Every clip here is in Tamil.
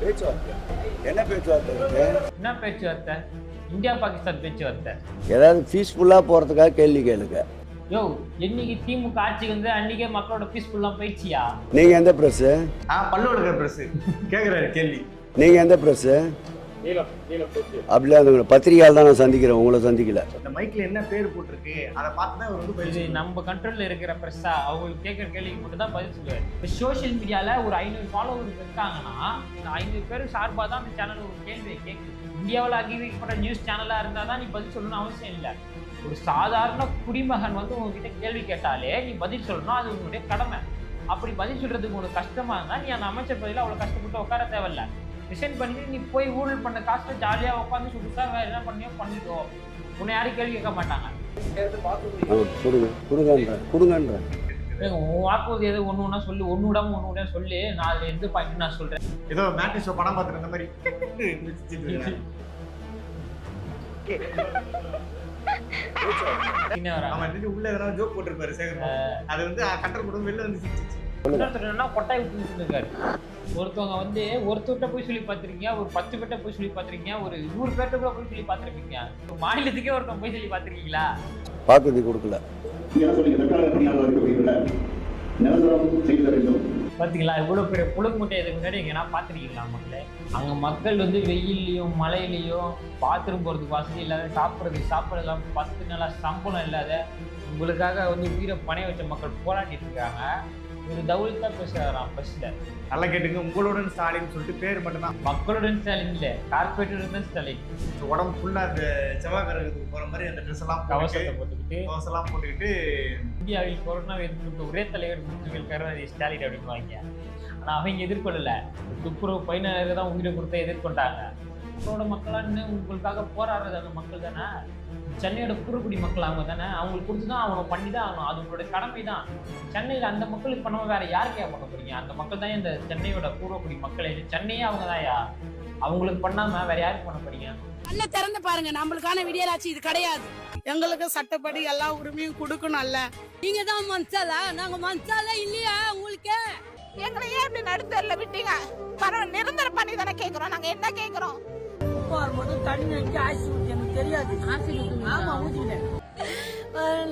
பேச்சுவார்த்தை. என்ன பேச்சுவார்த்தை இருக்கு? என்ன பேச்சுவார்த்தை? இந்தியா பாகிஸ்தான் பேச்சுவார்த்தை. ஏதாவது பீஸ்ஃபுல்லாக போகிறதுக்காக கேள்வி கேளுங்க. யோ என்னைக்கு திமுக ஆட்சிக்கு வந்து அன்னைக்கே மக்களோட பீஸ்ஃபுல்லாம் போயிடுச்சியா? நீங்கள் எந்த ப்ரெஸ்ஸு ஆ பல்லு விளக்குற பிரஸ் கேக்குறாரு கேள்வி. நீங்கள் எந்த ப்ரெஸ்ஸு அப்படிலாம் அந்த பத்திரிகையால் தான் நான் சந்திக்கிறேன் உங்களை சந்திக்கல. இந்த மைக்ல என்ன பேர் போட்டிருக்கு? அதை பார்த்து தான் இவர் வந்து பயிற்சி நம்ம கண்ட்ரோல்ல இருக்கிற பிரஸ்ஸா அவங்களுக்கு கேட்குற கேள்விக்கு மட்டும் தான் பதில் சொல்லுவார். இப்போ சோஷியல் மீடியால ஒரு ஐநூறு ஃபாலோவர்ஸ் இருக்காங்கன்னா இந்த ஐநூறு பேர் சார்பாக தான் அந்த சேனல் ஒரு கேள்வியை கேட்குது. இந்தியாவில் அங்கீகரிக்கப்பட்ட நியூஸ் சேனலாக இருந்தால் தான் நீ பதில் சொல்லணும்னு அவசியம் இல்லை. ஒரு சாதாரண குடிமகன் வந்து உங்ககிட்ட கேள்வி கேட்டாலே நீ பதில் சொல்லணும் அது உன்னுடைய கடமை. அப்படி பதில் சொல்றதுக்கு உனக்கு கஷ்டமா இருந்தா நீ அந்த அமைச்சர் பதில அவ்வளோ கஷ்டப்பட்டு உட்கார தேவையில்ல. ரிசைன் பண்ணி நீ போய் ஊழல் பண்ண காசை ஜாலியாக உட்காந்து சுடுசா வேற என்ன பண்ணியோ பண்ணிக்கோ. உன்னை யாரும் கேள்வி கேட்க மாட்டாங்க. கொடுங்க உன் வாக்குறுதி எது? ஒன்று ஒன்றா சொல்லி. ஒன்று விடாம ஒன்று விடாம சொல்லி. நான் அதில் எந்த பாயிண்ட் நான் சொல்கிறேன் ஏதோ மேட்ரி ஷோ படம் பார்த்துட்டு இருந்த மாதிரி. உள்ள எதனா ஜோக் போட்டிருப்பாரு சேகர் அது வந்து கண்டர் கூட வெளில வந்து என்னன்னா கொட்டாய் விட்டு இருக்காரு ஒருத்தவங்க வந்து ஒருத்தர்கிட்ட போய் சொல்லி பார்த்துருக்கீங்க ஒரு பத்து பேர்ட்ட போய் சொல்லி பார்த்துருக்கீங்க ஒரு நூறு பேர்ட்ட கூட போய் சொல்லி பார்த்துருப்பீங்க. ஒரு மாநிலத்துக்கே ஒருத்தன் போய் சொல்லி பார்த்துருக்கீங்களா? வாக்குறுதி கொடுக்கல. பார்த்தீங்களா இவ்வளோ பெரிய புழுகு முட்டை இதுக்கு முன்னாடி எங்கன்னா பார்த்துருக்கீங்களா மக்களே? அங்கே மக்கள் வந்து வெயில்லையும் மழையிலையும் பாத்ரூம் போகிறதுக்கு வசதி இல்லாத சாப்பிட்றதுக்கு சாப்பாடு இல்லாமல் பத்து நாளாக சம்பளம் இல்லாத உங்களுக்காக வந்து உயிரை பணைய வச்ச மக்கள் போராடிட்டு இருக்காங்க. ஒரு தவுள் தான் பேசுகிறாராம் ஃபர்ஸ்ட்டில் நல்லா கேட்டுங்க. உங்களுடன் ஸ்டாலின் சொல்லிட்டு பேர் மட்டும்தான். மக்களுடன் ஸ்டாலின் இல்லை கார்பரேட்டர் தான் ஸ்டாலின். உடம்பு ஃபுல்லா அந்த செவ்வாய் கிரகத்துக்கு போற மாதிரி அந்த ட்ரெஸ் எல்லாம் கவசத்தை போட்டுக்கிட்டு. கவசம் போட்டுக்கிட்டு. இந்தியாவில் கொரோனாவை எதிர்கொண்ட ஒரே தலைவர் முத்துவேல் கருணாநிதி ஸ்டாலின் அப்படின்வாங்க ஆனால் அவங்க எதிர்கொள்ளல. துப்புரவு பயனாளர்கள் தான் உயிரை கொடுத்து எதிர்கொண்டாங்க. அவங்களோட மக்களான்னு உங்களுக்காக போராடுறது அந்த மக்கள் தானே? சென்னையோட பூர்வக்குடி மக்கள் அவங்க தானே? அவங்களுக்கு கொடுத்து தான் அவங்க பண்ணி தான் ஆகணும். அது உங்களோட கடமை தான் சென்னையில் அந்த மக்களுக்கு பண்ணாம வேற யாருக்கே பண்ண போறீங்க? அந்த மக்கள் தான் இந்த சென்னையோட பூர்வக்குடி மக்களே. சென்னையே அவங்க தான்யா. அவங்களுக்கு பண்ணாம வேற யாருக்கு பண்ண போறீங்க? கண்ணை திறந்து பாருங்க. நம்மளுக்கான விடியலாச்சு இது கிடையாது. எங்களுக்கு சட்டப்படி எல்லா உரிமையும் கொடுக்கணும்ல நீங்க தான் மனசாலா நாங்க மனசாலா இல்லையா உங்களுக்கு? எங்களை ஏன் இப்படி நடுத்தரில் விட்டீங்க? பரவாயில்ல நிரந்தர பண்ணி தானே கேட்குறோம் நாங்கள் என்ன கேட்குறோம் வரும்போது தண்ணி அங்கே ஆசி ஊத்தி எனக்கு தெரியாது. ஆசி ஆமா ஊத்திட்டேன்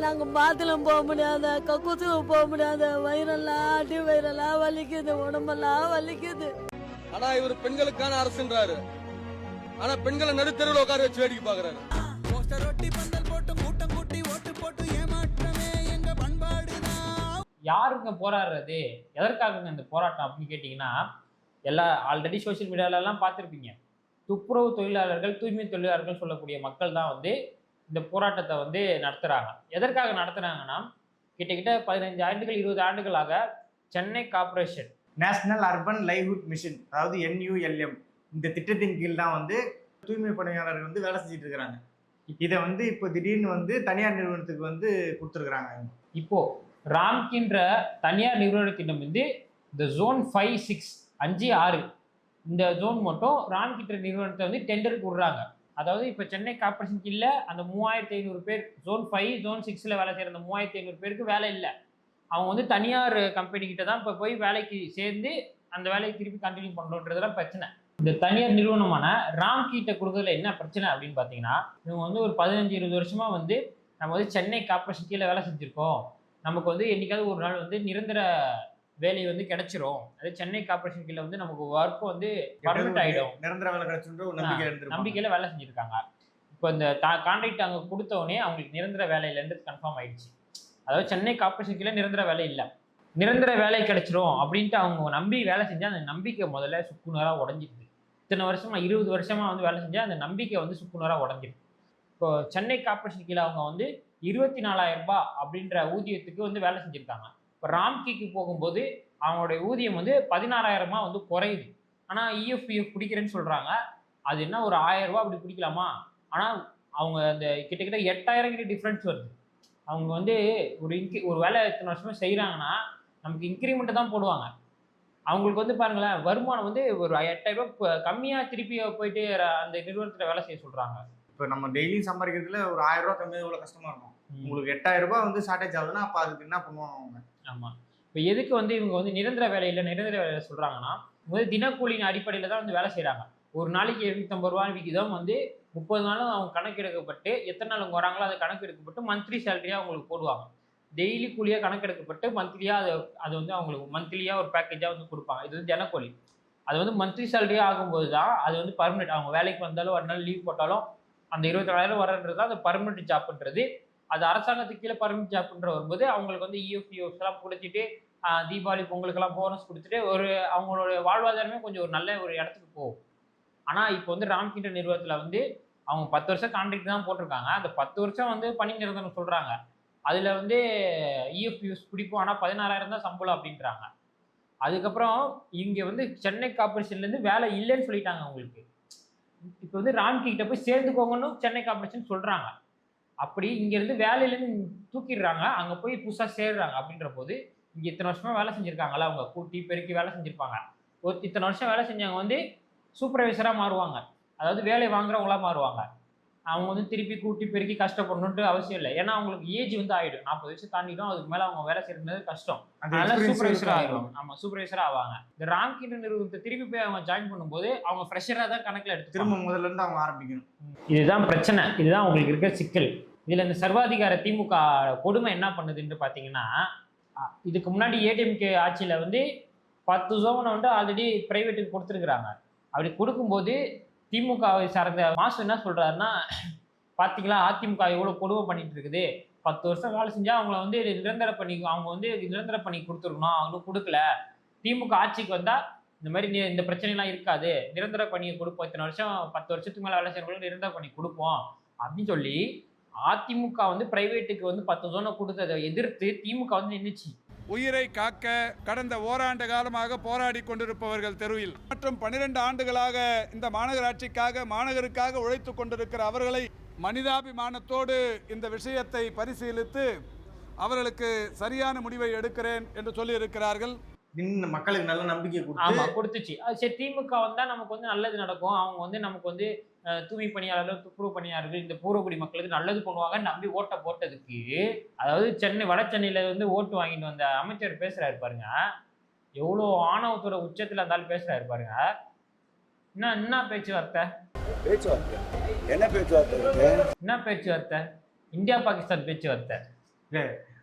நாங்க பாத்ரூம் போக முடியாத கக்கூசும் போக முடியாத வயிறெல்லாம் அடி வயிறெல்லாம் வலிக்குது உடம்பெல்லாம் வலிக்குது. ஆனா இவர் பெண்களுக்கான அரசுன்றாரு. ஆனா பெண்களை நடுத்தருவில் உட்கார வச்சு வேடிக்கை பாக்குறாரு யாருங்க போராடுறது? எதற்காகங்க இந்த போராட்டம் அப்படின்னு கேட்டிங்கன்னா எல்லா ஆல்ரெடி சோஷியல் மீடியாலலாம் பார்த்துருப்பீங்க. துப்புரவு தொழிலாளர்கள் தூய்மை தொழிலாளர்கள் சொல்லக்கூடிய மக்கள் தான் வந்து இந்த போராட்டத்தை வந்து நடத்துகிறாங்க எதற்காக நடத்துகிறாங்கன்னா கிட்டத்தட்ட பதினஞ்சு ஆண்டுகள் இருபது ஆண்டுகளாக Chennai corporation. National urban livelihood mission அதாவது என்யூஎல்எம் இந்த திட்டத்தின் கீழ் தான் வந்து தூய்மை பணியாளர்கள் வந்து வேலை செஞ்சுட்டு இருக்கிறாங்க. இதை வந்து இப்போ திடீர்னு வந்து தனியார் நிறுவனத்துக்கு வந்து கொடுத்துருக்குறாங்க. இப்போ ராம்கின்ற தனியார் நிறுவனத்திடம் வந்து இந்த ஜோன் ஃபைவ் சிக்ஸ் அஞ்சு ஆறு இந்த ஜோன் மட்டும் ராம்கின்ற நிறுவனத்தை வந்து டெண்டருக்கு விடுறாங்க. அதாவது இப்போ சென்னை கார்பரேஷன் கீழே அந்த மூவாயிரத்தி ஐநூறு பேர் ஜோன் ஃபைவ் ஜோன் சிக்ஸில் வேலை செய்கிற அந்த மூவாயிரத்தி ஐநூறு பேருக்கு வேலை இல்லை. அவங்க வந்து தனியார் கம்பெனி கிட்ட தான் இப்போ போய் வேலைக்கு சேர்ந்து அந்த வேலையை திருப்பி கண்டினியூ பண்ணுறதுலாம் பிரச்சனை. இந்த தனியார் நிறுவனமான ராம் கிட்ட கொடுக்கறதுல என்ன பிரச்சனை அப்படின்னு பார்த்தீங்கன்னா இவங்க வந்து ஒரு பதினஞ்சு இருபது வருஷமாக வந்து நம்ம வந்து சென்னை கார்பரேஷன் கீழே வேலை செஞ்சுருக்கோம். நமக்கு வந்து என்னைக்காவது ஒரு நாள் வந்து நிரந்தர வேலை வந்து கிடைச்சிரும். அது சென்னை கார்பரேஷன் கீழே வந்து நமக்கு ஒர்க் வந்து பர்மனெண்ட் ஆகிடும் நிரந்தர வேலை இருந்திருப்பாங்க நம்பிக்கையில் வேலை செஞ்சுருக்காங்க. இப்போ இந்த கான்ட்ராக்ட் அங்கே கொடுத்த உடனே அவங்களுக்கு நிரந்தர வேலையிலேருந்து கன்ஃபார்ம் ஆயிடுச்சு. அதாவது சென்னை கார்பரேஷன் கீழே நிரந்தர வேலை இல்லை. நிரந்தர வேலை கிடைச்சிரும் அப்படின்ட்டு அவங்க நம்பி வேலை செஞ்சால் அந்த நம்பிக்கை முதல்ல சுக்குநூறாக உடஞ்சிடுது இத்தனை வருஷமா இருபது வருஷமா வந்து வேலை செஞ்சால் அந்த நம்பிக்கை வந்து சுக்குநூறாக உடஞ்சிடுது இப்போ சென்னை கார்பரேஷன் கீழே அவங்க வந்து இருபத்தி நாலாயிரம் ரூபாய் அப்படின்ற ஊதியத்துக்கு வந்து வேலை செஞ்சுருக்காங்க. இப்போ ராம்கிக்கு போகும்போது அவங்களுடைய ஊதியம் வந்து பதினாறாயிரமா வந்து குறையுது. ஆனால் இஎஃப்பிஎஃப் பிடிக்கிறேன்னு சொல்கிறாங்க அது என்ன ஒரு ஆயிரம் ரூபாய் அப்படி பிடிக்கலாமா ஆனால் அவங்க அந்த கிட்டத்தட்ட எட்டாயிரம் கிட்ட டிஃப்ரென்ஸ் வருது. அவங்க வந்து ஒரு இன்க்ரி ஒரு வேலை இத்தனை வருஷமா செய்கிறாங்கன்னா நமக்கு இன்க்ரிமெண்ட்டை தான் போடுவாங்க. அவங்களுக்கு வந்து பாருங்களேன் வருமானம் வந்து ஒரு எட்டாயிரம் ரூபாய் கம்மியாக திருப்பி போயிட்டு அந்த நிறுவனத்தில் வேலை செய்ய சொல்கிறாங்க இப்போ நம்ம டெய்லியும் சம்பாதிக்கிறதுல ஒரு ஆயிரம் ரூபாய் கம்மியாக எவ்வளோ கஷ்டமா இருக்கும். உங்களுக்கு எட்டாயிரம் ரூபாய் வந்து ஷார்டேஜ் ஆகுதுன்னா அப்போ அதுக்கு என்ன பண்ணுவாங்க அவங்க? ஆமாம் இப்போ எதுக்கு வந்து இவங்க வந்து நிரந்தர வேலையில் நிரந்தர வேலையில் சொல்கிறாங்கன்னா வந்து தினக்கூலியின் அடிப்படையில் தான் வந்து வேலை செய்கிறாங்க ஒரு நாளைக்கு எழுநூத்தம்பது ரூபா விகிதம் வந்து முப்பது நாளும் அவங்க கணக்கெடுக்கப்பட்டு எத்தனை நாள் அவங்க வராங்களோ அதை கணக்கெடுக்கப்பட்டு மந்த்லி சேலரியாக அவங்களுக்கு போடுவாங்க. டெய்லி கூலியாக கணக்கெடுக்கப்பட்டு மந்த்லியாக அதை அது வந்து அவங்களுக்கு மந்த்லியாக ஒரு பேக்கேஜாக வந்து கொடுப்பாங்க. இது வந்து தினக்கூலி. அது வந்து மந்த்லி சேலரியாக ஆகும்போது தான் அது வந்து பர்மனெண்ட் அவங்க வேலைக்கு வந்தாலும் ஒரு நாள் லீவ் போட்டாலும் அந்த இருபத்தி நாலாயிரம் வரன்றது தான் அந்த பர்மனெண்ட் ஜாப்ன்றது அது அரசாங்கத்துக்கு கீழே பர்மிட் ஜாப்ன்ற வரும்போது அவங்களுக்கு வந்து E எல்லாம் கொடுத்துட்டு தீபாவளி பொங்கலுக்கெல்லாம் போனஸ் கொடுத்துட்டு ஒரு அவங்களோட வாழ்வாதாரமே கொஞ்சம் ஒரு நல்ல ஒரு இடத்துக்கு போகும். ஆனால் இப்போ வந்து ராம்கிட்ட நிறுவனத்தில் வந்து அவங்க பத்து வருஷம் கான்ட்ராக்ட் தான் போட்டிருக்காங்க. அந்த பத்து வருஷம் வந்து பணி நிரந்தரம் சொல்கிறாங்க அதில் வந்து E இஎஃப்யூஸ் பிடிப்போம் ஆனால் பதினாறாயிரம் தான் சம்பளம் அப்படின்றாங்க. அதுக்கப்புறம் இங்கே வந்து சென்னை கார்பரேஷன்லேருந்து வேலை இல்லைன்னு சொல்லிட்டாங்க அவங்களுக்கு. இப்போ வந்து ராம்கி கிட்ட போய் சேர்ந்துக்கோங்கன்னு சென்னை கார்பரேஷன் சொல்கிறாங்க அப்படி இங்கேருந்து வேலையிலேருந்து தூக்கிடுறாங்க. அங்கே போய் புதுசாக சேர்றாங்க. அப்படின்ற போது இங்கே இத்தனை வருஷமா வேலை செஞ்சுருக்காங்களா அவங்க. கூட்டி பெருக்கி வேலை செஞ்சுருப்பாங்க. ஒரு இத்தனை வருஷம் வேலை செஞ்சவங்க வந்து சூப்பர்வைசராக மாறுவாங்க. அதாவது வேலை வாங்குறவங்களா மாறுவாங்க. அவங்க வந்து திருப்பி கூட்டி பெருக்கி கஷ்டப்படணுன்ட்டு அவசியம் இல்லை. ஏன்னா அவங்களுக்கு ஏஜ் வந்து ஆகிடும் நாற்பது வயசு தாண்டிடும் அதுக்கு மேலே அவங்க வேலை செய்யறது கஷ்டம். அதனால சூப்பர்வைசர் இருக்கும். ஆயிடுவாங்க. ஆமா சூப்பர்வைசர் ஆவாங்க. இந்த ராம்கிட்ட நிறுவனத்தை திருப்பி போய் அவங்க ஜாயின் பண்ணும்போது அவங்க ஃப்ரெஷராக தான் கணக்கில் எடுத்து திரும்ப முதல்ல இருந்து அவங்க ஆரம்பிக்கணும். இதுதான் பிரச்சனை. இதுதான் உங்களுக்கு இருக்கிற சிக்கல். இதில் இந்த சர்வாதிகார திமுக கொடுமை என்ன பண்ணுதுன்னு பார்த்தீங்கன்னா இதுக்கு முன்னாடி ஏடிஎம்கே ஆட்சியில் வந்து பத்து ஜோனை வந்து ஆல்ரெடி ப்ரைவேட்டுக்கு கொடுத்துருக்குறாங்க. அப்படி கொடுக்கும்போது திமுகவை சார்ந்த மாசு என்ன சொல்கிறாருன்னா பார்த்தீங்களா அதிமுக எவ்வளோ கொடுமை பண்ணிட்டு இருக்குது. பத்து வருஷம் வேலை செஞ்சால் அவங்கள வந்து நிரந்தர பண்ணி அவங்க வந்து நிரந்தர பண்ணி கொடுத்துருக்கணும் அவங்களும் கொடுக்கல. திமுக ஆட்சிக்கு வந்தால் இந்த மாதிரி இந்த பிரச்சனைலாம் இருக்காது. நிரந்தர பணியை கொடுப்போம். இத்தனை வருஷம் பத்து வருஷத்துக்கு மேலே வேலை செய்யறவங்களுக்கு நிரந்தர பண்ணி கொடுப்போம். அப்படின்னு சொல்லி அதிமுக வந்து பிரைவேட்டுக்கு வந்து பத்து ஜோனை கொடுத்ததை எதிர்த்து திமுக வந்து நின்றுச்சு உயிரை காக்க கடந்த ஓராண்டு காலமாக போராடி கொண்டிருப்பவர்கள் தெருவில். மற்றும் பனிரெண்டு ஆண்டுகளாக இந்த மாநகராட்சிக்காக மாநகருக்காக உழைத்து கொண்டிருக்கிற அவர்களை மனிதாபிமானத்தோடு இந்த விஷயத்தை பரிசீலித்து அவர்களுக்கு சரியான முடிவை எடுக்கிறேன் என்று சொல்லியிருக்கிறார்கள். இன்னும் மக்களுக்கு நல்ல நம்பிக்கை ஆமா கொடுத்து கொடுத்துச்சு. அது சரி திமுக வந்தா நமக்கு வந்து நல்லது நடக்கும். அவங்க வந்து நமக்கு வந்து தூய்மை பணியாளர்கள் துப்புரவு பணியாளர்கள் இந்த பூர்வகுடி மக்களுக்கு நல்லது பண்ணுவாங்க நம்பி ஓட்டை போட்டதுக்கு அதாவது சென்னை வட சென்னையில வந்து ஓட்டு வாங்கிட்டு வந்த அமைச்சர் பேசுறாரு பாருங்க. எவ்வளோ ஆணவத்தோட உச்சத்துல இருந்தாலும் பேசுறாரு பாருங்க. என்ன என்ன பேச்சுவார்த்தை? பேச்சுவார்த்தை. என்ன பேச்சுவார்த்தை என்ன பேச்சுவார்த்தை? இந்தியா பாகிஸ்தான் பேச்சுவார்த்தை.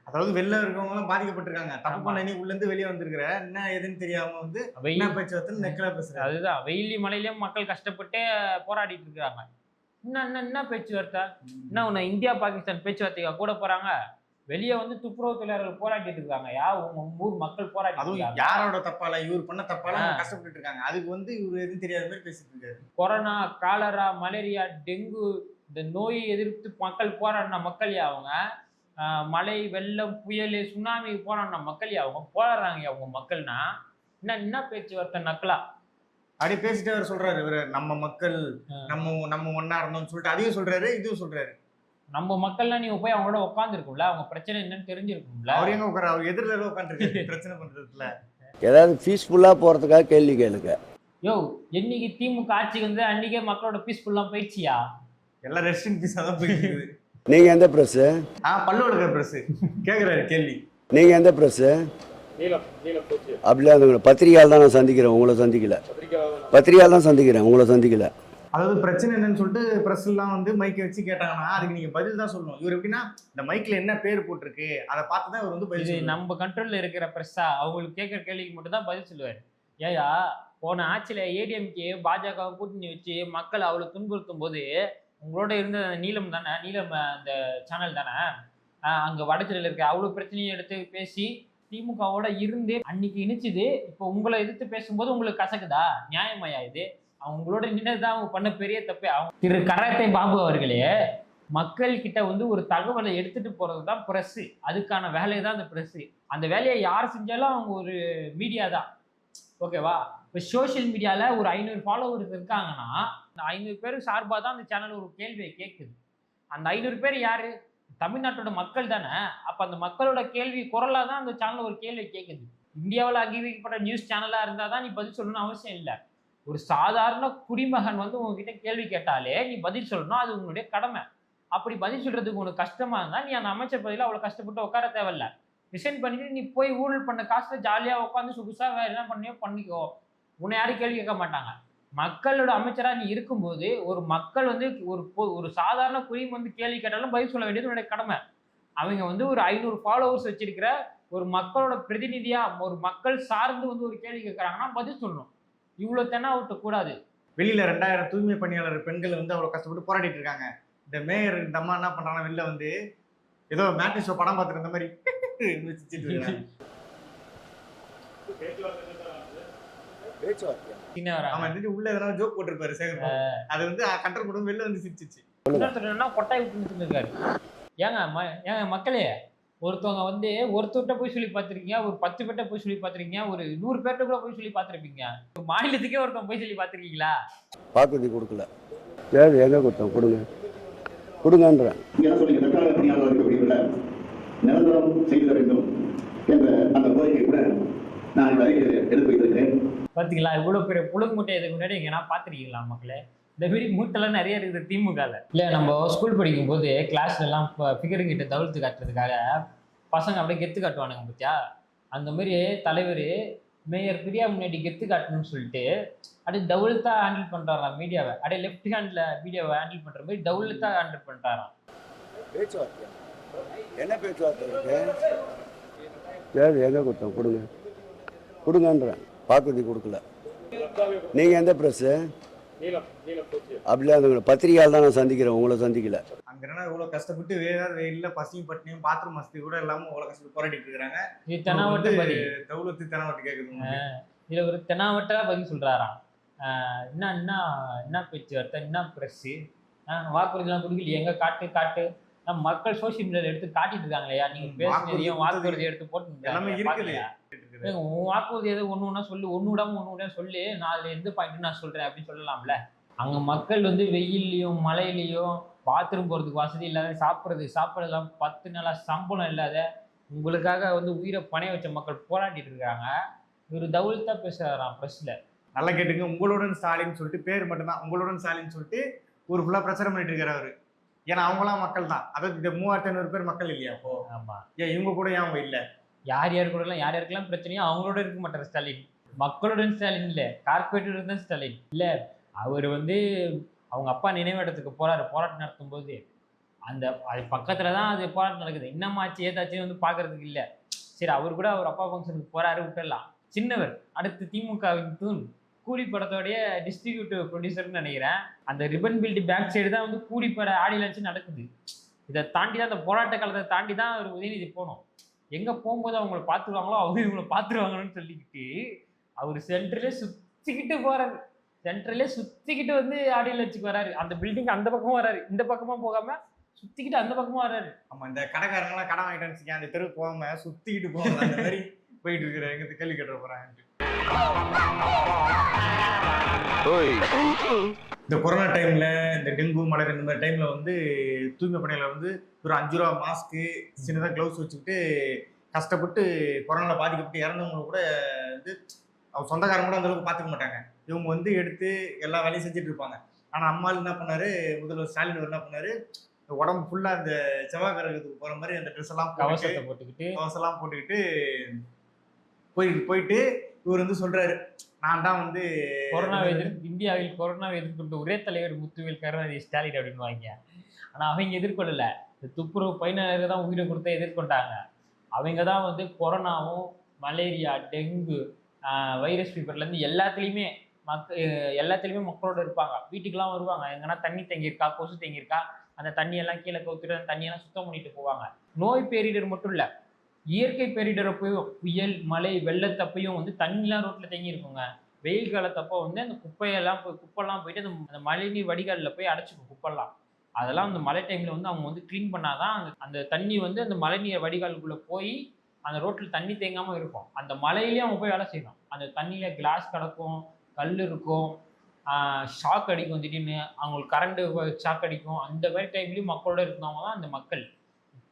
அதாவது வெளில இருக்கவங்க எல்லாம் பாதிக்கப்பட்டிருக்காங்க. தப்பு. பண்ண நீ உள்ள இருந்து வெளியே வந்திருக்கிற. என்ன ஏதுன்னு தெரியாம வந்து என்ன வெயில் பேச்சுவார்த்தை நெக்கலா பேசுறாரு அதுதான். வெயிலி மலையிலயும் மக்கள் கஷ்டப்பட்டு போராடிட்டு இருக்காங்க. என்ன என்ன என்ன பேச்சுவார்த்தை? என்ன உன்னை இந்தியா பாகிஸ்தான் பேச்சுவார்த்தைக்கா கூட போறாங்க? வெளியே வந்து துப்புரவு தொழிலாளர்கள் போராடிட்டு இருக்காங்க. யா உங்க ஊர் மக்கள் அதுவும் இருக்காங்க. யாரோட தப்பால இவர் பண்ண தப்பால. கஷ்டப்பட்டு இருக்காங்க. அதுக்கு வந்து இவர் எதுவும் தெரியாத மாதிரி பேசிட்டு இருக்காரு. கொரோனா காலரா மலேரியா டெங்கு இந்த நோயை எதிர்த்து மக்கள் போராடின மக்கள் அவங்க? மழை வெள்ளம் புயல் சுனாமி போராடின மக்கள் யா அவங்க போராடுறாங்க அவங்க மக்கள்னா? என்ன என்ன பேச்சுவார்த்தை நக்கலா? அப்படி பேசிட்டு அவர் சொல்றாரு இவரு. நம்ம மக்கள். நம்ம நம்ம ஒன்னா இருந்தோம்னு சொல்லிட்டு அதையும் சொல்றாரு இதுவும் சொல்றாரு. நம்ம மக்கள்லாம் நீங்க போய் அவங்களோட உட்காந்துருக்கும்ல அவங்க பிரச்சனை என்னன்னு தெரிஞ்சிருக்கும்ல? அவர் எங்க உட்கார அவர் எதிரில உட்காந்துருக்காரு பிரச்சனை பண்றதுல. ஏதாவது பீஸ்ஃபுல்லாக போகிறதுக்காக கேள்வி கேளுங்க. யோ என்னைக்கு திமுக ஆட்சிக்கு வந்து அன்னைக்கே மக்களோட பீஸ்ஃபுல்லாம் போயிடுச்சியா? எல்லாம் ரெஸ்ட் இன் பீஸா தான் போயிட்டு நீங்கள் எந்த ப்ரெஸ்ஸு ஆ பல்லு வளர்க்குற பிரஸ் கேக்குறாரு கேள்வி. நீங்கள் எந்த ப்ரெஸ்ஸு அப்படிலாம் இருந்துங்க பத்திரிகையால் தான் நான் சந்திக்கிறேன் உங்களை சந்திக்கல. பத்திரிகையால் தான். சந்திக்கிறேன் உங்களை சந்திக்கல. அதாவது பிரச்சனை என்னன்னு சொல்லிட்டு பிரஸ் எல்லாம் வந்து மைக்கை வச்சு கேட்டாங்கன்னா அதுக்கு நீங்க பதில் தான் சொல்லணும். இவர் எப்படின்னா இந்த மைக்ல என்ன பேர் போட்டிருக்கு அதை பார்த்து தான் இவர் வந்து பதில். நம்ம கண்ட்ரோல்ல இருக்கிற பிரஸ்ஸா அவங்களுக்கு கேட்குற கேள்விக்கு மட்டும் தான் பதில் சொல்லுவார். ஏயா போன ஆட்சியில ஏடிஎம்கே பாஜக கூட்டணி வச்சு மக்கள் அவ்வளவு துன்புறுத்தும் போது உங்களோட இருந்த அந்த நீலம் தானே நீலம் அந்த சேனல் தானே? அங்கே அங்க வடச்சென்னையில் இருக்க அவ்வளோ பிரச்சனையும் எடுத்து பேசி திமுகவோட இருந்து அன்னைக்கு இணைச்சுது. இப்போ உங்களை எதிர்த்து பேசும்போது உங்களுக்கு கசக்குதா? நியாயமாயா இது? அவங்களோட உங்களோட நின்னதுதான் அவங்க பண்ண பெரிய தப்பே. அவங்க திரு கராத்தே பாபு அவர்களே மக்கள் கிட்ட வந்து ஒரு தகவலை எடுத்துட்டு போறது தான் ப்ரெஸ்ஸு அதுக்கான வேலை தான் அந்த ப்ரெஸ்ஸு அந்த வேலையை யார் செஞ்சாலும் அவங்க ஒரு மீடியா தான் ஓகேவா? இப்போ சோஷியல் மீடியாவில் ஒரு ஐநூறு ஃபாலோவர்ஸ் இருக்காங்கன்னா அந்த ஐநூறு பேர் சார்பாக தான் அந்த சேனல் ஒரு கேள்வியை கேட்குது அந்த ஐநூறு பேர் யார்? தமிழ்நாட்டோட மக்கள் தானே. அப்போ அந்த மக்களோட கேள்வி குரலாக தான் அந்த சேனல் ஒரு கேள்வி கேட்குது இந்தியாவில் அங்கீகரிக்கப்பட்ட நியூஸ் சேனலாக இருந்தால் தான் நீ பதில் சொல்லணும்னு அவசியம் இல்லை. ஒரு சாதாரண குடிமகன் வந்து உங்ககிட்ட கேள்வி கேட்டாலே நீ பதில் சொல்லணும் அது உங்களுடைய கடமை. அப்படி பதில் சொல்கிறதுக்கு உனக்கு கஷ்டமாக இருந்தால் நீ அந்த அமைச்சர் பதிலாக அவ்வளோ கஷ்டப்பட்டு உட்கார தேவையில்ல. ரிசைன் பண்ணிட்டு நீ போய் ஊழல் பண்ண காசுல ஜாலியாக உட்காந்து சொகுசா வேற என்ன பண்ணியோ பண்ணிக்கோ. உன்னை யாரும் கேள்வி கேட்க மாட்டாங்க. மக்களோட அமைச்சராக நீ இருக்கும்போது ஒரு மக்கள் வந்து ஒரு பொ- ஒரு சாதாரண குடியும் வந்து கேள்வி கேட்டாலும் பதில் சொல்ல வேண்டியது உன்னுடைய கடமை. அவங்க வந்து ஒரு ஐநூறு ஃபாலோவர்ஸ் வச்சிருக்கிற ஒரு மக்களோட பிரதிநிதியா ஒரு மக்கள் சார்ந்து வந்து ஒரு கேள்வி கேட்குறாங்கன்னா பதில் சொல்லணும். இவ்வளோ தென்னாவட்ட கூடாது. வெளியில ரெண்டாயிரம் தூய்மை பணியாளர் பெண்கள் வந்து அவ்வளோ கஷ்டப்பட்டு போராடிட்டு இருக்காங்க. இந்த மேயர் இந்த அம்மா என்ன பண்ணுறாங்கன்னா வெளில வந்து ஏதோ மேட்னி படம் பார்த்துட்டு இந்த மாதிரி. சிரிச்சிட்டு இருக்காங்க. உள்ள எதனா ஜோக் போட்டிருப்பாரு சேகர். அது வந்து கண்ட்ரோல் பண்ணும் வெளில வந்து சிரிச்சிச்சு. இன்னொருத்தர் கொட்டாய் விட்டு இருக்காரு ஏங்க ம ஏங்க மக்களே ஒருத்தவங்க வந்து ஒருத்தர்கிட்ட போய் சொல்லி பார்த்துருக்கீங்க ஒரு பத்து பேர்ட்ட போய் சொல்லி பார்த்துருக்கீங்க ஒரு நூறு பேர்ட்ட கூட போய் சொல்லி பார்த்துருப்பீங்க. ஒரு மாநிலத்துக்கே ஒருத்தவங்க போய் சொல்லி பார்த்துருக்கீங்களா? வாக்குறுதி கொடுக்கல. சரி எங்கே கொடுத்தோம் கொடுங்க. கொடுங்கன்றேன். நிரந்தரம் செய்து வேண்டும் என்ற அந்த கோரிக்கை கூட நான் அறிக்கையில் எடுத்து வைத்திருக்கிறேன். பார்த்தீங்களா இவ்வளோ பெரிய புழுகு மூட்டை இதுக்கு முன்னாடி எங்கன்னா பார்த்துருக்கீங்களா மக்களே? இந்த மாதிரி மூட்டைலாம் நிறைய இருக்குது திமுகவில் இல்லை நம்ம ஸ்கூல் படிக்கும்போது கிளாஸ்ல எல்லாம் ஃபிகரிங் கிட்ட தவிர்த்து காட்டுறதுக்காக பசங்க அப்படியே கெத்து காட்டுவானுங்க பார்த்தியா அந்த மாதிரி தலைவர் மேயர் பிரியா முன்னாடி கெத்து காட்டணும்னு சொல்லிட்டு அப்படியே டவுல்த்தா ஹேண்டில் பண்ணுறாராம் மீடியாவை. அப்படியே லெஃப்ட் ஹேண்டில் மீடியாவை ஹேண்டில் பண்ணுற மாதிரி டவுல்த்தா ஹேண்டில் பண்ணுறாராம் பேச்சுவார்த்தை என்ன பேச்சுவார்த்தை இருக்கு? சரி எங்கே கொடுத்தோம் கொடுங்க. கொடுங்கன்றேன் வாக்குறுதி கொடுக்கல. நீங்கள் எந்த ப்ரெஸ்ஸு அப்படிலாம் அந்த பத்திரிகையால் தான் நான் சந்திக்கிறேன். உங்களை சந்திக்கல. அங்க என்னன்னா இவ்வளவு கஷ்டப்பட்டு வேற வெயில்ல பசியும் பட்டினியும் பாத்ரூம் வசதி கூட இல்லாம இவ்வளவு கஷ்டப்பட்டு போராடிட்டு இருக்காங்க இது தெனாவட்டு பதில். தௌலத்து தெனாவட்டு கேக்குது இதில் ஒரு தெனாவட்டா பதில் சொல்கிறாராம் என்ன என்ன என்ன பேச்சுவார்த்தை என்ன ப்ரெஸ்ஸு வாக்குறுதிலாம் கொடுக்கலையே. எங்க காட்டு காட்டு? நம்ம மக்கள் சோஷியல் மீடியாவில் எடுத்து காட்டிட்டு இருக்காங்களையா நீங்க ம், பேசுனதையும் வாக்குறுதி எடுத்து போட்டு எல்லாமே இருக்குது உன் வாக்குறுதி எது ஒன்று ஒன்றா சொல்லி ஒன்று விடாம ஒன்று விடாம சொல்லி நான் அதில் எந்த பாயிண்ட் நான் சொல்கிறேன் அப்படின்னு சொல்லலாம்ல? அங்கே மக்கள் வந்து வெயில்லையும் மழையிலையும் பாத்ரூம் போகிறதுக்கு வசதி இல்லாத சாப்பிட்றதுக்கு சாப்பிடலாம் பத்து நாளாக சம்பளம் இல்லாத உங்களுக்காக வந்து உயிரை பணைய வச்ச மக்கள் போராடிட்டு இருக்காங்க. இவர் தவுல்த்தா பேசுகிறாராம் ப்ரெஸ்ஸில் நல்லா நல்லா கேட்டுங்க. உங்களுடன் ஸ்டாலின் சொல்லிட்டு பேர் மட்டும்தான். உங்களுடன் ஸ்டாலின் சொல்லிட்டு ஒரு ஃபுல்லா பிரச்சாரம் பண்ணிட்டு இருக்காரு அவரு. ஏன்னா அவங்களாம் மக்கள் தான் அதாவது இந்த மூவாயிரத்தி ஐநூறு பேர் மக்கள் இல்லையா அப்போ? ஆமாம் ஏன் இவங்க கூட ஏன் அவங்க இல்ல? யார் யார் கூடலாம் யார் யாருக்கெல்லாம் பிரச்சனையோ அவங்களோட இருக்க மாட்டார் ஸ்டாலின். மக்களுடன் ஸ்டாலின் இல்லை. கார்பரேட்டர் தான் ஸ்டாலின். இல்லை அவர் வந்து அவங்க அப்பா நினைவிடத்துக்கு போறாரு. போராட்டம் நடத்தும் போது அந்த அது பக்கத்துல தான் அது போராட்டம் நடக்குது. என்னமாச்சு ஏதாச்சும் வந்து பார்க்கறதுக்கு இல்லை. சரி அவர் கூட அவர் அப்பா ஃபங்க்ஷனுக்கு போறாரு விட்டுடலாம் சின்னவர் அடுத்து திமுகவின் தூண். கூலி படத்தோடைய டிஸ்ட்ரிபியூட்டிவ் ப்ரொடியூசர்னு நினைக்கிறேன். அந்த ரிபன் பில்டி பேக் சைடு தான் வந்து கூலி பட ஆடி நடக்குது. இதை தாண்டி தான் அந்த போராட்ட காலத்தை தாண்டி தான் அவர் உதயநிதி போகணும் எங்கே போகும்போது அவங்கள பார்த்துருவாங்களோ அவங்க இவங்கள பார்த்துருவாங்கன்னு சொல்லிக்கிட்டு அவர் சென்டர்லேயே சுற்றிக்கிட்டு போகிறார் சென்டர்லேயே சுற்றிக்கிட்டு வந்து ஆடியோ லட்சுக்கு வராரு. அந்த பில்டிங் அந்த பக்கமும் வராரு. இந்த பக்கமும் போகாமல் சுற்றிக்கிட்டு அந்த பக்கமும் வராரு. ஆமாம் இந்த கடைக்காரங்களாம் கடை வாங்கிட்டு அந்த தெருவுக்கு போகாம சுற்றிக்கிட்டு போவாங்க. அந்த மாதிரி போயிட்டு இருக்கிற எங்க கேள்வி கேட்டு போறாங்க இந்த கொரோனா டைம்ல இந்த டெங்கு மலேரியா இந்த மாதிரி டைம்ல வந்து தூய்மை பணியாளர் வந்து ஒரு அஞ்சு ரூபா மாஸ்க்கு சின்னதாக க்ளவுஸ் வச்சுக்கிட்டு கஷ்டப்பட்டு கொரோனால பாதிக்கப்பட்டு இறந்தவங்க கூட வந்து அவங்க சொந்தக்காரங்க கூட அந்த அளவுக்கு பார்த்துக்க மாட்டாங்க. இவங்க வந்து எடுத்து எல்லா வேலையும் செஞ்சுட்டு இருப்பாங்க. ஆனா அம்மாள் என்ன பண்ணாரு? முதல்வர் ஸ்டாலின் அவர் என்ன பண்ணாரு? உடம்பு ஃபுல்லா அந்த செவ்வாய் கிரகத்துக்கு போற மாதிரி அந்த ட்ரெஸ் எல்லாம் கவசத்தை போட்டுக்கிட்டு கவசம்லாம் போட்டுக்கிட்டு போயிட்டு போயிட்டு இவர் வந்து சொல்றாரு நான் தான் வந்து கொரோனாவை எதிர்த்து இந்தியாவில் கொரோனாவை எதிர்கொண்ட ஒரே தலைவர் முத்துவேல் கருணாநிதி ஸ்டாலின் அப்படின்னு வாங்க ஆனா அவங்க எதிர்கொள்ளல. இந்த துப்புரவு பயினாளர்கள் தான் உயிரை கொடுத்து எதிர்கொண்டாங்க. அவங்க தான் வந்து கொரோனாவும் மலேரியா டெங்கு வைரஸ் ஃபீவர்லேருந்து எல்லாத்துலேயுமே மக்க எல்லாத்துலேயுமே மக்களோட இருப்பாங்க. வீட்டுக்கெல்லாம் வருவாங்க. எங்கன்னா தண்ணி தங்கியிருக்கா கொசு தங்கியிருக்கா அந்த தண்ணியெல்லாம் கீழே கவுத்துட்டு அந்த தண்ணியெல்லாம் சுத்தம் பண்ணிட்டு போவாங்க. நோய் பேரிடர் மட்டும் இல்லை இயற்கை பேரிடரப்பையும் புயல் மழை வெள்ளத்தப்பையும் வந்து தண்ணிலாம் ரோட்டில் தங்கி இருக்குங்க வெயில் காலத்தப்போ வந்து அந்த குப்பையெல்லாம் போய் குப்பெல்லாம் போயிட்டு அந்த அந்த மழைநீர் வடிகாலில் போய் அடைச்சிக்கும் குப்பெல்லாம் அதெல்லாம் அந்த மழை டைமில் வந்து அவங்க வந்து க்ளீன் பண்ணாதான் அந்த அந்த தண்ணி வந்து அந்த மழைநீர் வடிகாலுக்குள்ளே போய் அந்த ரோட்டில் தண்ணி தேங்காமல் இருக்கும். அந்த மலையிலேயே அவங்க போய் வேலை செய்யணும். அந்த தண்ணியில் கிளாஸ் கிடக்கும் கல் இருக்கும் ஷாக் அடிக்கும் திடீர்னு. அவங்களுக்கு கரண்ட்டு ஷாக் அடிக்கும். அந்த மாதிரி டைம்லேயும் மக்களோட இருந்தவங்க தான் அந்த மக்கள்.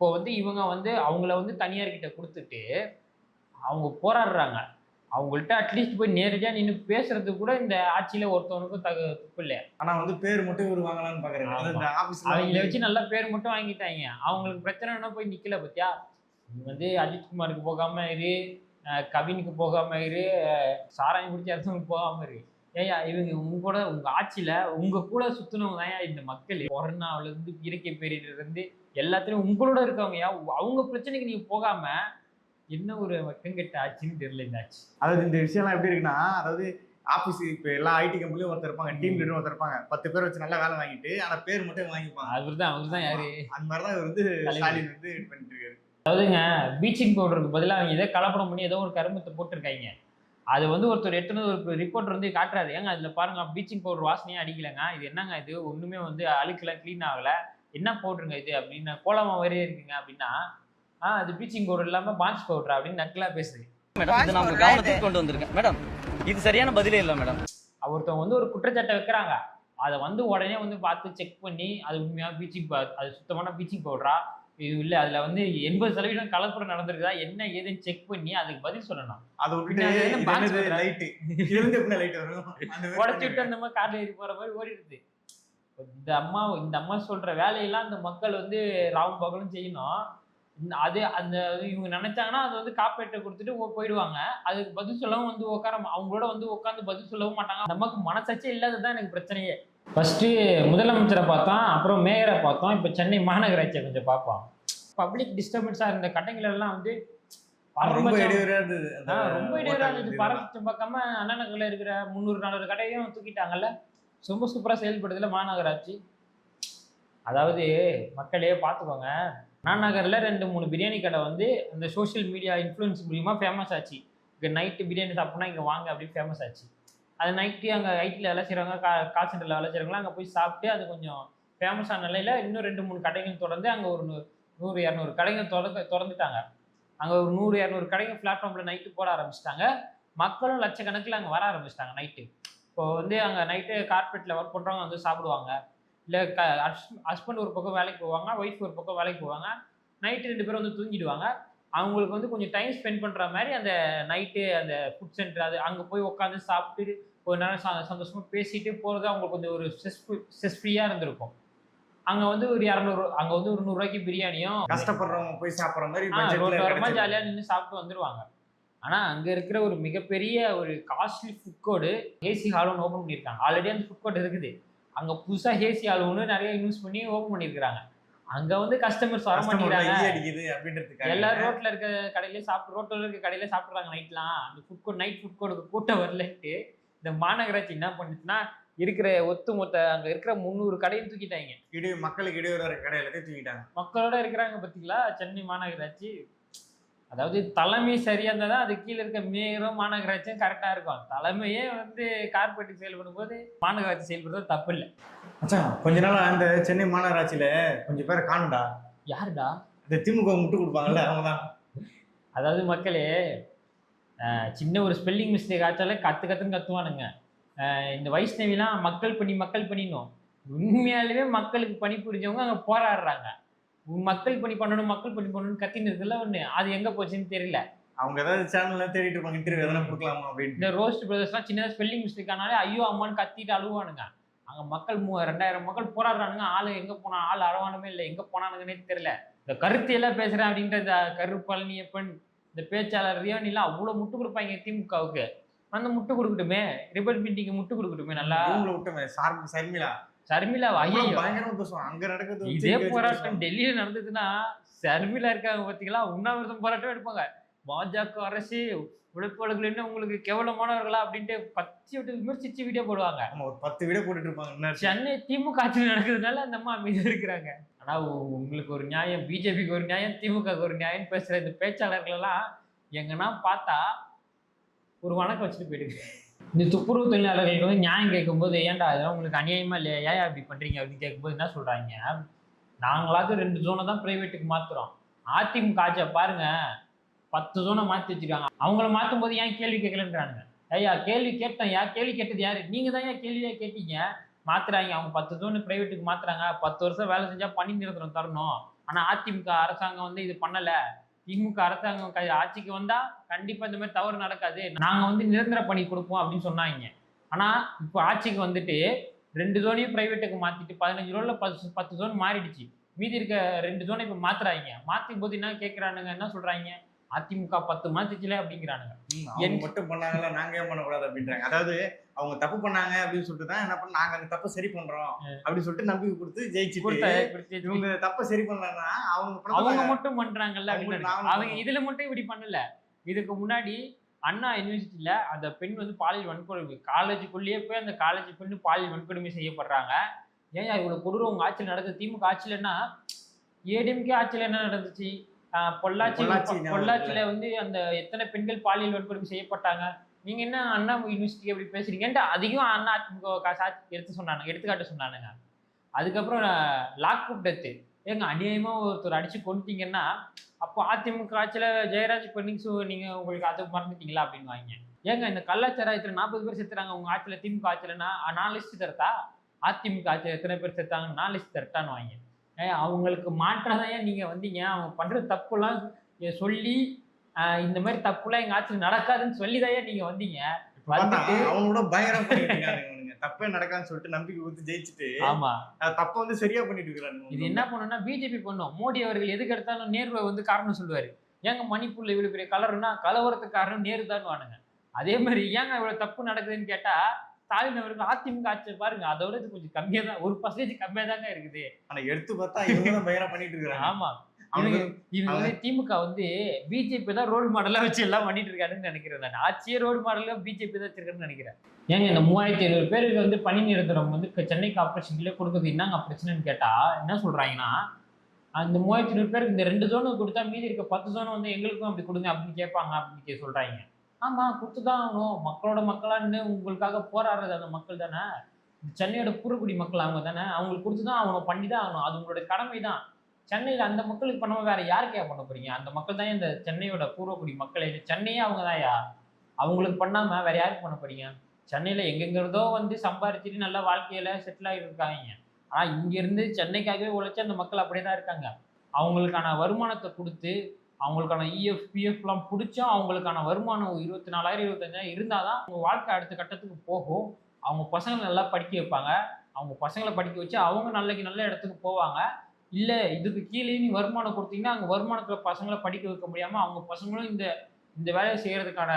இப்போ வந்து இவங்க வந்து அவங்கள வந்து தனியார்கிட்ட கொடுத்துட்டு அவங்க போராடுறாங்க. அவங்கள்ட்ட அட்லீஸ்ட் போய் நேரடியாக நின்று பேசுறதுக்கு கூட இந்த ஆட்சியில் ஒருத்தவனுக்கும் தகு துப்பு இல்லை. ஆனா வந்து பேர் மட்டும் இவர் வாங்கலாம்னு ஆபீஸ்ல அவங்கள வச்சு நல்ல பேர் மட்டும் வாங்கிட்டாங்க. அவங்களுக்கு பிரச்சனைனா போய் நிக்கல பத்தியா? நீ வந்து அஜித்குமாருக்கு போகாம இரு கவினுக்கு போகாம இரு சாராயம் குடிச்ச இடத்துக்கு போகாம இரு. ஏயா இவங்க உங்க கூட உங்க ஆட்சியில உங்க கூட சுத்தினவங்க தான் இந்த மக்கள். கொரோனாவுல இருந்து இயற்கை பேரிடர்ல இருந்து எல்லாத்துலயும் உங்களோட இருக்கவங்க அவங்க பிரச்சனைக்கு நீங்க போகாம என்ன ஒரு மக்கங்கெட்ட ஆட்சின்னு தெரியல இந்த ஆட்சி. அதாவது இந்த விஷயம்லாம் எப்படி இருக்குன்னா அதாவது ஆபீஸ் இப்போ எல்லா ஐடி கம்பெனியும் ஒருத்தர் இருப்பாங்க டீம் லீடர் ஒருத்தர் இருப்பாங்க. பத்து பேர் வச்சு நல்லா வேலை வாங்கிட்டு ஆனா பேர் மட்டும் வாங்கிப்பாங்க. அவர் தான் அவர் தான் யாரு அந்த மாதிரி தான் இவர் வந்து. ஸ்டாலின் வந்து பண்ணிட்டு இருக்காரு. அதாவதுங்க பீச்சிங் பவுடருக்கு பதிலாக அவங்க ஏதோ கலப்படம் பண்ணி ஏதோ ஒரு கருமத்தை போட்டிருக்காங்க. அது வந்து ஒருத்தர் எடுத்துன்னு ஒரு ரிப்போர்ட்டர் வந்து காட்டுறாரு. ஏங்க அதில் பாருங்க ப்ளீச்சிங் பவுடர் வாசனையே அடிக்கலைங்க. இது என்னங்க இது? ஒன்றுமே வந்து அழுக்கெல்லாம் க்ளீன் ஆகலை. என்ன பவுடருங்க இது அப்படின்னு கோலமா வரையே இருக்குங்க அப்படின்னா ஆ அது ப்ளீச்சிங் பவுடர் இல்லாமல் பான்ஸ் பவுடர் அப்படின்னு நக்கலாக பேசுது. மேடம் இது நம்ம கவனத்துக்கு கொண்டு வந்திருக்கேன். மேடம் இது சரியான பதிலே இல்லை மேடம். ஒருத்தவங்க வந்து ஒரு குற்றச்சாட்டை வைக்கிறாங்க. அதை வந்து உடனே வந்து பார்த்து செக் பண்ணி அது உண்மையாக ப்ளீச்சிங் அது சுத்தமான ப்ளீச்சிங் பவுடரா இல்லை அதில் வந்து எண்பது சதவீதம் கலப்படம் நடந்திருக்குதா? என்ன ஏதுன்னு செக் பண்ணி அதுக்கு பதில் சொல்லணும். அதை விட்டுட்டு இது? லைட்டு இது எப்படி லைட் வரும். அந்த உடச்சி விட்டு அந்த மாதிரி கார்ல ஏறி போற மாதிரி ஓடிடுது. இந்த அம்மா இந்த அம்மா சொல்ற வேலையெல்லாம் இந்த மக்கள் வந்து ராவும் பகலும் செய்யணும். அது அந்த இவங்க நினைச்சாங்கன்னா அது வந்து காப்பீட்டை கொடுத்துட்டு போயிடுவாங்க. அதுக்கு பதில் சொல்லவும் வந்து உட்கார அவங்களோட வந்து உட்காந்து பதில் சொல்லவும் மாட்டாங்க. நமக்கு மனசாட்சியே இல்லாததுதான் எனக்கு பிரச்சனையே. ஃபர்ஸ்ட் முதலமைச்சரை பார்த்தோம் அப்புறம் மேயரை பார்த்தோம். இப்போ சென்னை மாநகராட்சியை கொஞ்சம் பார்ப்போம். பப்ளிக் டிஸ்டர்பன்ஸாக இருந்த கடைகள் எல்லாம் வந்து ரொம்ப. இடையூறா இருந்தது. ரொம்ப இடையூறா அண்ணா நகர்ல இருக்கிற முந்நூறு நானூறு கடையும் தூக்கிட்டாங்கல்ல. ரொம்ப சூப்பரா செயல்படுதுல மாநகராட்சி. அதாவது மக்களே பார்த்துக்கோங்க. அண்ணா நகர்ல ரெண்டு மூணு பிரியாணி கடை வந்து அந்த சோஷியல் மீடியா இன்ஃப்ளூயன்ஸ் மூலியமா ஃபேமஸ் ஆச்சு. இங்கே நைட்டு பிரியாணி சாப்பிட்னா இங்கே வாங்க அப்படின்னு ஃபேமஸ் ஆச்சு. அது நைட்டு அங்கே ஐடியில் வேலை செய்கிறவங்க கா கால் சென்டரில் வேலை செய்கிறவங்களாம் அங்கே போய் சாப்பிட்டு அது கொஞ்சம் ஃபேமஸான நிலையில் இன்னும் ரெண்டு மூணு கடைகள் தொடர்ந்து அங்கே ஒரு நூறு இரநூறு கடைங்க திறந்து திறந்துட்டாங்க. அங்கே ஒரு நூறு இரநூறு கடைங்க பிளாட்ஃபார்மில் நைட்டு போட ஆரம்பிச்சிட்டாங்க. மக்களும் லட்சக்கணக்கில் அங்கே வர ஆரம்பிச்சிட்டாங்க நைட்டு இப்போ வந்து அங்கே நைட்டு கார்பெட்டில் ஒர்க் பண்ணுறவங்க வந்து சாப்பிடுவாங்க. இல்லை க ஹஸ்பண்ட் ஒரு பக்கம் வேலைக்கு போவாங்க ஒய்ஃப் ஒரு பக்கம் வேலைக்கு போவாங்க. நைட்டு ரெண்டு பேரும் வந்து தூங்கிடுவாங்க. அவங்களுக்கு வந்து கொஞ்சம் டைம் ஸ்பெண்ட் பண்ணுற மாதிரி அந்த நைட்டு அந்த ஃபுட் சென்டர் அது அங்கே போய் உட்காந்து சாப்பிட்டு ஒரு நேரம் ச- பேசிட்டு போகிறது அவங்களுக்கு கொஞ்சம் ஒரு ஸ்ட்ரெஸ் ஸ்ட்ரெஸ் ஃப்ரீயாக இருந்திருக்கும். அங்கே வந்து ஒரு இரநூறு அங்கே வந்து ஒரு நூறுரூவாய்க்கு பிரியாணியும் கஷ்டப்படுறவங்க போய் சாப்பிடுற மாதிரி. ஜாலியா நின்று சாப்பிட்டு வந்துருவாங்க. ஆனா அங்க இருக்கிற ஒரு மிகப்பெரிய ஒரு costly food court AC hall ஒன்று ஓப்பன் பண்ணியிருக்காங்க. ஆல்ரெடி அந்த ஃபுட் கோட் இருக்குது. அங்க புதுசா ஏசி ஹால் ஒன்று நிறைய இன்வெஸ்ட் பண்ணி ஓப்பன் பண்ணியிருக்காங்க அங்க வந்து கஸ்டமர்ஸ் வர மாட்டேங்கிறாங்க. எல்லாரும் ரோட்ல இருக்க கடையிலே சாப்பிட்டு ரோட்ல இருக்க கடையில சாப்பிடுறாங்க நைட்லாம் அந்த ஃபுட் கோட் நைட் ஃபுட் கோடுக்கு கூட்டம் வரலன்ட்டு இந்த மாநகராட்சி என்ன பண்ணுச்சுன்னா இருக்கிற ஒத்து மொத்த அங்க இருக்கிற முந்நூறு கடையும் தூக்கிட்டாங்க. இடையூ மக்களுக்கு இடையூறு வர கடை எல்லாத்தையும் தூக்கிட்டாங்க. மக்களோட இருக்கிறாங்க பார்த்தீங்களா சென்னை மாநகராட்சி. அதாவது தலைமை சரியா இருந்தால் தான் அது கீழே இருக்க மேயரும் மாநகராட்சியும் கரெக்டாக இருக்கும். தலைமையே வந்து கார்பரேட்டுக்கு செயல்படும் போது மாநகராட்சி செயல்படுறது தப்பு இல்லை மச்சான் கொஞ்ச நாள் அந்த சென்னை மாநகராட்சியில கொஞ்சம் பேரை காணும்டா. யாருடா? இந்த திமுக முட்டு கொடுப்பாங்கல்ல அவங்க தான் அதாவது மக்களே சின்ன ஒரு ஸ்பெல்லிங் மிஸ்டேக் ஆச்சாலே கற்று கற்றுன்னு கத்துவானுங்க. இந்த வைஷ்ணவிலாம் மக்கள் பணி மக்கள் பண்ணினோம் உண்மையாலுமே மக்களுக்கு பணி புரிஞ்சவங்க அங்கே போராடுறாங்க. மக்கள் பணி பண்ணணும் மக்கள் பணி பண்ணணும்னு கத்தின்னு இருக்குல்ல ஒன்று அது எங்கே போச்சுன்னு தெரியல. அவங்க ஏதாவது சேனல்ல தேடிட்டு இருப்பாங்க இன்டர்வியூ எதனா கொடுக்கலாமா அப்படின்னு இந்த ரோஸ்ட் பிரதர்ஸ்லாம் சின்னதாக ஸ்பெல்லிங் மிஸ்டேக் ஆனாலே ஐயோ அம்மான்னு கத்திட்டு அழுவானுங்க. அங்கே மக்கள் மூ ரெண்டாயிரம் மக்கள் போராடுறானுங்க. ஆள் எங்கே போனா ஆள் அரவானமே இல்லை. எங்கே போனானுங்கன்னே தெரியல. இந்த கருத்தியெல்லாம் பேசுகிறேன் அப்படின்ற இந்த கரு பழனியப்பன் இந்த பேச்சாளர் ரியானிலாம் அவ்வளோ முட்டு கொடுப்பாங்க திமுகவுக்கு. அந்த முட்டு கொடுக்கட்டுமே. ரிபல் மீட்டிங்கு முட்டு கொடுக்கட்டுமே நல்லா. விட்டமே சார் சர்மிளா. சர்மிளா பயங்கரமா பேசுவாங்க அங்க நடக்கிறது வச்சு இதே போராட்டம். டெல்லியில நடந்ததுன்னா சர்மிளா இருக்காங்க பார்த்தீங்களா உண்ணாவிரதம் போராட்டம் எடுப்பாங்க. பாஜக அரசு உழைப்பாளர்கள் என்ன உங்களுக்கு கேவலமானவர்களா அப்படின்ட்டு பத்தி விட்டு விமர்சிச்சு வீடியோ போடுவாங்க. ஆமா ஒரு பத்து வீடியோ போட்டுட்டு இருப்பாங்க. சென்னை திமுக ஆட்சி நடக்கிறதுனால அந்த அம்மா அமைதியா இருக்கிறாங்க. ஆனா உங்களுக்கு ஒரு நியாயம் பிஜேபிக்கு ஒரு நியாயம் திமுகக்கு ஒரு நியாயம் பேசுற இந்த பேச்சாளர்கள் எல்லாம் எங்கன்னா பார்த்தா ஒரு வணக்கம் வச்சுட்டு போயிடுது இந்த துப்புரவு தொழிலாளர்களுக்கு வந்து நியாயம் கேட்கும்போது ஏன்டா அதெல்லாம் உங்களுக்கு அநியாயமா இல்லையா? ஏன் அப்படி பண்றீங்க? அப்படின்னு கேட்கும்போது என்ன சொல்றாங்க? நாங்களாவது ரெண்டு ஜோனை தான் பிரைவேட்டுக்கு மாத்துறோம். அதிமுக ஆட்சியை பாருங்க பத்து ஜோனை மாற்றி வச்சிருக்காங்க. அவங்கள மாற்றும் போது ஏன் கேள்வி கேட்கலன்றானுங்க? ஐயா கேள்வி கேட்டேன் யா கேள்வி கேட்டது யாரு? நீங்க தான் ஏன் கேள்வியே கேட்டீங்க? மாத்துறாங்க. அவங்க பத்து ஜோனு பிரைவேட்டுக்கு மாத்துறாங்க. பத்து வருஷம் வேலை செஞ்சா பணி நிரந்தரம் தரணும். ஆனா அதிமுக அரசாங்கம் வந்து இது பண்ணல. திமுக அரசாங்கம் க- ஆட்சிக்கு வந்தா கண்டிப்பா இந்த மாதிரி தவறு நடக்காது. நாங்க வந்து நிரந்தர பணி கொடுப்போம் அப்படின்னு சொன்னாங்க. ஆனா இப்போ ஆட்சிக்கு வந்துட்டு ரெண்டு ஜோனையும் பிரைவேட்டுக்கு மாத்திட்டு பதினஞ்சு ரோல பத்து பத்து ஜோன் மாறிடுச்சு. மீதி இருக்க ரெண்டு ஜோனை இப்போ மாத்துறாங்க. மாற்றும் போது என்ன கேட்குறானுங்க என்ன சொல்றாங்க? அதிமுக பத்து மாத்துச்சுல அப்படிங்கிறானுங்க. மட்டும் பண்ணாங்கல்ல நாங்க ஏன் பண்ணக்கூடாது அப்படின்றாங்க. அதாவது அவங்க தப்பு பண்ணாங்க அப்படின்னு சொல்லிட்டு தான் என்ன பண்ண நாங்க அந்த தப்பை சரி பண்றோம் அப்படின்னு சொல்லிட்டு நம்பிக்கை கொடுத்து கொடுத்து- இவங்க தப்பை சரி பண்ணலன்னா அவங்க அவங்க மட்டும் பண்றாங்கல்ல அவங்க. இதுல மட்டும் இப்படி பண்ணல. இதுக்கு முன்னாடி அண்ணா யூனிவர்சிட்டியில அந்த பெண் வந்து பாலியல் வன்கொடுமை காலேஜுக்குள்ளேயே போய் அந்த காலேஜ் பெண்ணு பாலியல் வன்கொடுமை செய்யப்படுறாங்க. ஏன் இவ்வளவு கொடூரம் உங்க ஆட்சியில் நடக்குது? திமுக ஆட்சியிலன்னா ஏடிஎம்கே ஆட்சியில் என்ன நடந்துச்சு? பொள்ளாச்சி பொள்ளாச்சியில வந்து அந்த எத்தனை பெண்கள் பாலியல் வன்கொடுமை செய்யப்பட்டாங்க? நீங்க என்ன அண்ணா யூனிவர்சிட்டி எப்படி பேசுறீங்கன்ட்டு அதிகம் அண்ணா அதிமுக எடுத்து சொன்னானுங்க எடுத்துக்காட்டு சொன்னானுங்க. அதுக்கப்புறம் லாக்அப் டெத்து ஏங்க அநியாயமா ஒருத்தர் அடிச்சு கொண்டுட்டீங்கன்னா அப்போ அதிமுக ஆட்சியில ஜெயராஜ் பண்ணிங்ஸ் நீங்க உங்களுக்கு அதை மறந்துட்டீங்களா அப்படின்னு வாங்க ஏங்க இந்த கள்ளச்சாராயத்துல நாற்பது பேர் செத்துறாங்க? உங்க ஆட்சியில திமுக ஆட்சியிலனா நான் லிஸ்ட் தரட்டா அதிமுக ஆட்சியில் எத்தனை பேர் செத்தாங்க? நான் லிஸ்ட் தரட்டான்னு வாங்க அவங்களுக்கு மாற்றாதான் ஏன் நீங்க வந்தீங்க. அவங்க பண்ற தப்புலாம் சொல்லி இந்த மாதிரி தப்புலாம் எங்க ஆட்சியில் நடக்காதுன்னு சொல்லி தான் நீங்க வந்தீங்க. அவங்களோட பயங்கரம். தப்பே நடக்காதுன்னு சொல்லிட்டு நம்பிக்கை கொடுத்து ஜெயிச்சுட்டு ஆமா. தப்பை வந்து சரியா பண்ணிட்டு இருக்காங்க இது என்ன பண்ணுன்னா பிஜேபி பண்ணும். மோடி அவர்கள் எதுக்கு எடுத்தாலும் நேருவை வந்து காரணம் சொல்லுவாரு. ஏங்க மணிப்பூர்ல இவ்வளவு பெரிய கலர்னா கலவரத்துக்கு காரணம் நேரு தான் வானுங்க அதே மாதிரி ஏங்க இவ்வளவு தப்பு நடக்குதுன்னு கேட்டா ஸ்டாலின் அவர்கள் அதிமுக ஆட்சி பாருங்க அதோட இது கொஞ்சம் கம்மியா தான் ஒரு பர்சன்டேஜ் கம்மியா தாங்க இருக்குது. ஆனா எடுத்து பார்த்தா இவங்க பயங்கரம் பண்ணிட்டு இருக்காங்க. ஆமா. இவங்க வந்து திமுக வந்து பிஜேபி தான் ரோல் மாடலா வச்சு எல்லாம் பண்ணிட்டு இருக்காருன்னு நினைக்கிறேன் நான். ஆட்சியே ரோல் மாடலா பிஜேபி தான் வச்சிருக்காருன்னு நினைக்கிறேன். ஏங்க இந்த மூவாயிரத்தி ஐநூறு பேருக்கு வந்து பணி நிரந்தரம் வந்து சென்னை கார்பரேஷன்ல கொடுக்குறது என்னங்க பிரச்சனைன்னு கேட்டா என்ன சொல்றாங்கன்னா அந்த மூவாயிரத்தி ஐநூறு பேருக்கு இந்த ரெண்டு ஜோனுக்கு கொடுத்தா மீதி இருக்க பத்து ஜோன் வந்து எங்களுக்கும் அப்படி கொடுங்க அப்படின்னு கேட்பாங்க அப்படின்னு கே- ஆமாம் ஆமா கொடுத்துதான் ஆகணும் மக்களோட மக்களான்னு உங்களுக்காக போராடுறது அந்த மக்கள் தானே? சென்னையோட பூர்வக்குடி மக்கள் அவங்க தானே? அவங்களுக்கு கொடுத்து தான் ஆகணும் பண்ணி தான் ஆகணும் அது உங்களோட கடமை தான் சென்னையில் அந்த மக்களுக்கு பண்ணாமல் வேற யாருக்கே பண்ண போறீங்க? அந்த மக்கள் தான் இந்த சென்னையோட பூர்வக்குடி மக்களே. சென்னையே அவங்க தான்யா. அவங்களுக்கு பண்ணாமல் வேற யாருக்கு பண்ண போறீங்க? சென்னையில் எங்கெங்கிறதோ வந்து சம்பாரிச்சுட்டு நல்ல வாழ்க்கையில் செட்டில் ஆகிட்டு இருக்காங்க. ஆனால் இங்கேருந்து சென்னைக்காகவே உழைச்சி அந்த மக்கள் அப்படியே தான் இருக்காங்க. அவங்களுக்கான வருமானத்தை கொடுத்து அவங்களுக்கான இஎஃப்பிஎஃப்லாம் இஎஃப் பிஎஃப்லாம் பிடிச்சும் அவங்களுக்கான வருமானம் இருபத்தி நாலாயிரம் இருபத்தஞ்சாயிரம் இருந்தால் தான் அவங்க வாழ்க்கை அடுத்த கட்டத்துக்கு போகும். அவங்க பசங்களை நல்லா படிக்க வைப்பாங்க. அவங்க பசங்களை படிக்க வச்சு அவங்க நல்லக்கு நல்ல இடத்துக்கு போவாங்க. இல்லை இதுக்கு கீழே நீ வருமானம் கொடுத்தீங்கன்னா அங்கே வருமானத்தில் பசங்களை படிக்க வைக்க முடியாமல் அவங்க பசங்களும் இந்த இந்த வேலையை செய்கிறதுக்கான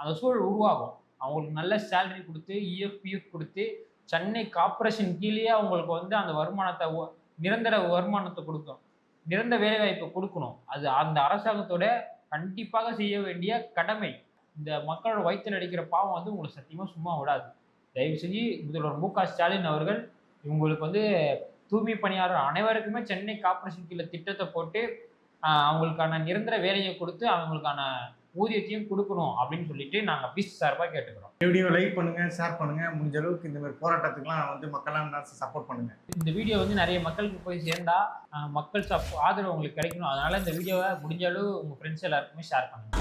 அந்த சூழல் உருவாகும். அவங்களுக்கு நல்ல சேலரி கொடுத்து இஎஃப்பிஎஃப் இஎஃப் பிஎஃப் கொடுத்து சென்னை கார்பரேஷன் கீழேயே அவங்களுக்கு வந்து அந்த வருமானத்தை நிரந்தர வருமானத்தை கொடுக்கும். நிரந்தர வேலைவாய்ப்பை கொடுக்கணும். அது அந்த அரசாங்கத்தோட கண்டிப்பாக செய்ய வேண்டிய கடமை. இந்த மக்களோட வயிற்றில் அடிக்கிற பாவம் வந்து உங்களை சத்தியமாக சும்மா விடாது. தயவு செஞ்சு முதல்வர் மு க ஸ்டாலின் அவர்கள் இவங்களுக்கு வந்து தூய்மை பணியாளர் அனைவருக்குமே சென்னை கார்ப்பரேஷன் கீழே திட்டத்தை போட்டு அவங்களுக்கான நிரந்தர வேலையை கொடுத்து அவங்களுக்கான ஊதியத்தையும் கொடுக்கணும் அப்படின்னு சொல்லிட்டு நாங்கள் பீஸ் சார்பாக கேட்டுக்கிறோம். வீடியோ லைக் பண்ணுங்க ஷேர் பண்ணுங்க முடிஞ்ச அளவுக்கு இந்த மாதிரி போராட்டத்துக்குலாம் வந்து மக்கள்லாம் சப்போர்ட் பண்ணுங்க. இந்த வீடியோ வந்து நிறைய மக்களுக்கு போய் சேர்ந்தா மக்கள் சப் ஆதரவு உங்களுக்கு கிடைக்கணும். அதனால இந்த வீடியோவை முடிஞ்ச அளவு உங்கள் ஃப்ரெண்ட்ஸ் எல்லாருக்குமே ஷேர் பண்ணுங்க.